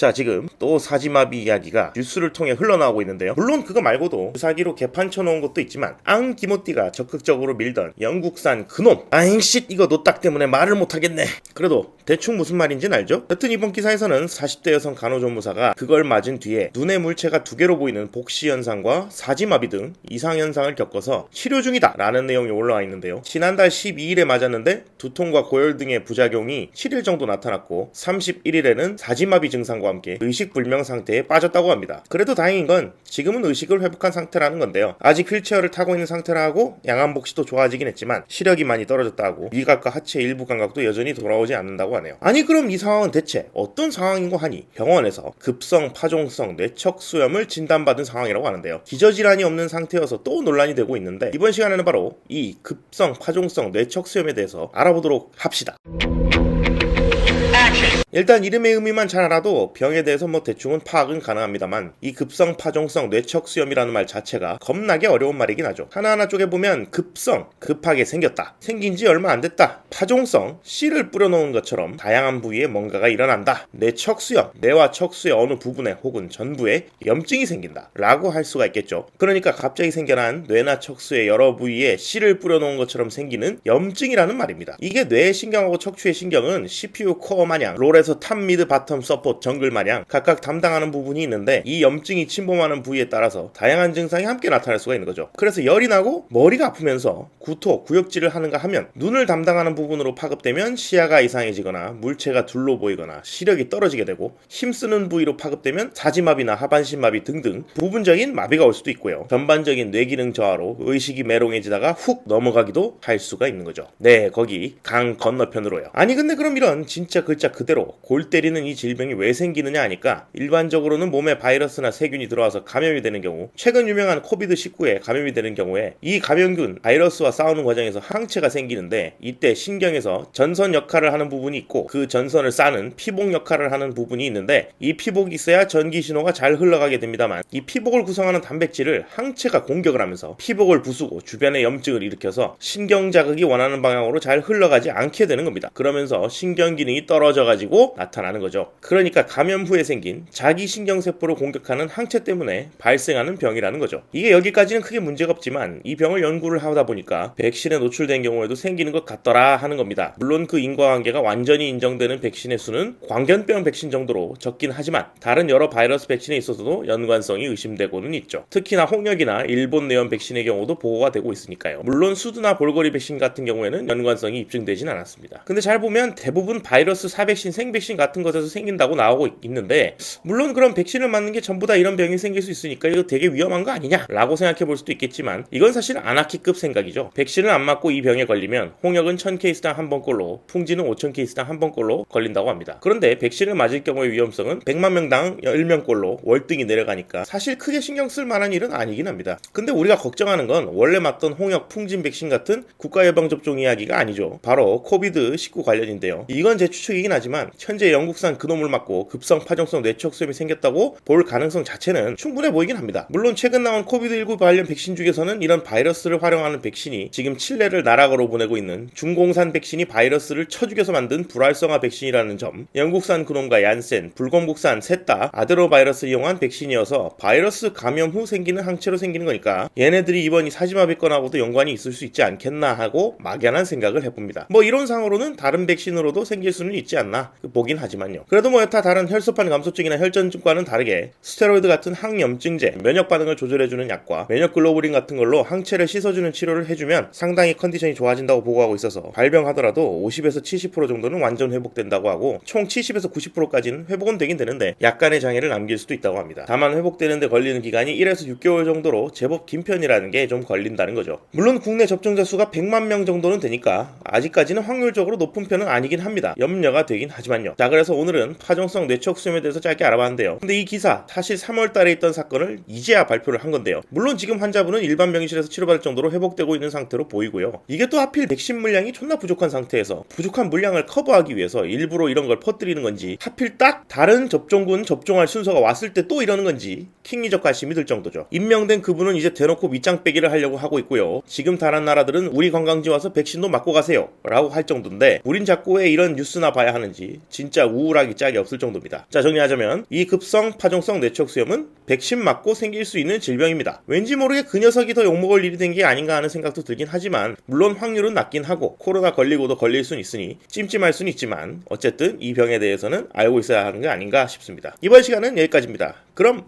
자 지금 또 사지마비 이야기가 뉴스를 통해 흘러나오고 있는데요. 물론 그거 말고도 주사기로 개판 쳐놓은 것도 있지만 앙 기모띠가 적극적으로 밀던 영국산 그놈 아잉쉿 이거 노딱 때문에 말을 못하겠네. 그래도 대충 무슨 말인지는 알죠? 여튼 이번 기사에서는 40대 여성 간호조무사가 그걸 맞은 뒤에 눈의 물체가 두 개로 보이는 복시 현상과 사지마비 등 이상 현상을 겪어서 치료 중이다 라는 내용이 올라와 있는데요. 지난달 12일에 맞았는데 두통과 고열 등의 부작용이 7일 정도 나타났고 31일에는 사지마비 증상과 함께 의식 불명 상태에 빠졌다고 합니다. 그래도 다행인 건 지금은 의식을 회복한 상태라는 건데요. 아직 휠체어를 타고 있는 상태라 하고 양안 복시도 좋아지긴 했지만 시력이 많이 떨어졌다 하고 미각과 하체 일부 감각도 여전히 돌아오지 않는다고 하 네요. 아니 그럼 이 상황은 대체 어떤 상황인고 하니 병원에서 급성 파종성 뇌척 수염을 진단받은 상황이라고 하는데요. 기저질환이 없는 상태여서 또 논란이 되고 있는데 이번 시간에는 바로 이 급성 파종성 뇌척 수염에 대해서 알아보도록 합시다. 일단 이름의 의미만 잘 알아도 병에 대해서 뭐 대충은 파악은 가능합니다만 이 급성 파종성 뇌척 수염이라는 말 자체가 겁나게 어려운 말이긴 하죠. 하나하나 쪼개보면 급성, 급하게 생겼다. 생긴 지 얼마 안 됐다. 파종성, 씨를 뿌려놓은 것처럼 다양한 부위에 뭔가가 일어난다. 뇌척 수염, 뇌와 척수의 어느 부분에 혹은 전부에 염증이 생긴다. 라고 할 수가 있겠죠. 그러니까 갑자기 생겨난 뇌나 척수의 여러 부위에 씨를 뿌려놓은 것처럼 생기는 염증이라는 말입니다. 이게 뇌의 신경하고 척추의 신경은 CPU 코어 마냥 롤에 서 탑 미드 바텀 서포트 정글 마냥 각각 담당하는 부분이 있는데 이 염증이 침범하는 부위에 따라서 다양한 증상이 함께 나타날 수가 있는 거죠. 그래서 열이 나고 머리가 아프면서 구토, 구역질을 하는가 하면 눈을 담당하는 부분으로 파급되면 시야가 이상해지거나 물체가 둘로 보이거나 시력이 떨어지게 되고 힘쓰는 부위로 파급되면 사지마비나 하반신마비 등등 부분적인 마비가 올 수도 있고요. 전반적인 뇌기능 저하로 의식이 메롱해지다가 훅 넘어가기도 할 수가 있는 거죠. 네, 거기 강 건너편으로요. 아니 근데 그럼 이런 진짜 글자 그대로 골 때리는 이 질병이 왜 생기느냐 하니까 일반적으로는 몸에 바이러스나 세균이 들어와서 감염이 되는 경우 최근 유명한 코비드 19에 감염이 되는 경우에 이 감염균 바이러스와 싸우는 과정에서 항체가 생기는데 이때 신경에서 전선 역할을 하는 부분이 있고 그 전선을 싸는 피복 역할을 하는 부분이 있는데 이 피복이 있어야 전기 신호가 잘 흘러가게 됩니다만 이 피복을 구성하는 단백질을 항체가 공격을 하면서 피복을 부수고 주변에 염증을 일으켜서 신경 자극이 원하는 방향으로 잘 흘러가지 않게 되는 겁니다. 그러면서 신경 기능이 떨어져 가지고 나타나는 거죠. 그러니까 감염 후에 생긴 자기 신경세포를 공격하는 항체 때문에 발생하는 병이라는 거죠. 이게 여기까지는 크게 문제가 없지만 이 병을 연구를 하다 보니까 백신에 노출된 경우에도 생기는 것 같더라 하는 겁니다. 물론 그 인과관계가 완전히 인정되는 백신의 수는 광견병 백신 정도로 적긴 하지만 다른 여러 바이러스 백신에 있어서도 연관성이 의심되고는 있죠. 특히나 홍역이나 일본 내염 백신의 경우도 보고가 되고 있으니까요. 물론 수두나 볼거리 백신 같은 경우에는 연관성이 입증되진 않았습니다. 근데 잘 보면 대부분 바이러스 사백신, 생 백신 같은 것에서 생긴다고 나오고 있는데 물론 그런 백신을 맞는 게 전부 다 이런 병이 생길 수 있으니까 이거 되게 위험한 거 아니냐라고 생각해 볼 수도 있겠지만 이건 사실 아나키급 생각이죠. 백신을 안 맞고 이 병에 걸리면 홍역은 1000케이스당 한 번꼴로 풍지는 5000케이스당 한 번꼴로 걸린다고 합니다. 그런데 백신을 맞을 경우의 위험성은 100만 명당 10명꼴로 월등히 내려가니까 사실 크게 신경 쓸 만한 일은 아니긴 합니다. 근데 우리가 걱정하는 건 원래 맞던 홍역 풍진 백신 같은 국가 예방 접종 이야기가 아니죠. 바로 코비드 19 관련인데요. 이건 제 추측이긴 하지만 현재 영국산 그놈을 맞고 급성 파종성 뇌척수염이 생겼다고 볼 가능성 자체는 충분해 보이긴 합니다. 물론 최근 나온 코비드19 관련 백신 중에서는 이런 바이러스를 활용하는 백신이 지금 칠레를 나락으로 보내고 있는 중공산 백신이 바이러스를 쳐죽여서 만든 불활성화 백신이라는 점, 영국산 그놈과 얀센, 불건국산 셋 다 아데노바이러스 이용한 백신이어서 바이러스 감염 후 생기는 항체로 생기는 거니까 얘네들이 이번 이 사지마비건하고도 연관이 있을 수 있지 않겠나 하고 막연한 생각을 해봅니다. 뭐 이론 상으로는 다른 백신으로도 생길 수는 있지 않나 보긴 하지만요. 그래도 뭐 여타 다른 혈소판 감소증이나 혈전증과는 다르게 스테로이드 같은 항염증제, 면역 반응을 조절해주는 약과 면역 글로불린 같은 걸로 항체를 씻어주는 치료를 해주면 상당히 컨디션이 좋아진다고 보고하고 있어서 발병하더라도 50에서 70% 정도는 완전 회복된다고 하고 총 70에서 90%까지는 회복은 되긴 되는데 약간의 장애를 남길 수도 있다고 합니다. 다만 회복되는데 걸리는 기간이 1에서 6개월 정도로 제법 긴 편이라는 게 좀 걸린다는 거죠. 물론 국내 접종자 수가 100만 명 정도는 되니까 아직까지는 확률적으로 높은 편은 아니긴 합니다. 염려가 되긴 하 지만요. 자 그래서 오늘은 파종성 뇌척 수염에 대해서 짧게 알아봤는데요. 근데 이 기사 사실 3월 달에 있던 사건을 이제야 발표를 한 건데요. 물론 지금 환자분은 일반 병실에서 치료받을 정도로 회복되고 있는 상태로 보이고요. 이게 또 하필 백신 물량이 존나 부족한 상태에서 부족한 물량을 커버하기 위해서 일부러 이런 걸 퍼뜨리는 건지 하필 딱 다른 접종군 접종할 순서가 왔을 때 또 이러는 건지 킹리적 관심이 들 정도죠. 임명된 그분은 이제 대놓고 밑장 빼기를 하려고 하고 있고요. 지금 다른 나라들은 우리 관광지 와서 백신도 맞고 가세요. 라고 할 정도인데 우린 자꾸 왜 이런 뉴스나 봐야 하는지 진짜 우울하기 짝이 없을 정도입니다. 자 정리하자면 이 급성 파종성 뇌척 수염은 백신 맞고 생길 수 있는 질병입니다. 왠지 모르게 그 녀석이 더 욕먹을 일이 된 게 아닌가 하는 생각도 들긴 하지만 물론 확률은 낮긴 하고 코로나 걸리고도 걸릴 순 있으니 찜찜할 순 있지만 어쨌든 이 병에 대해서는 알고 있어야 하는 게 아닌가 싶습니다. 이번 시간은 여기까지입니다. 그럼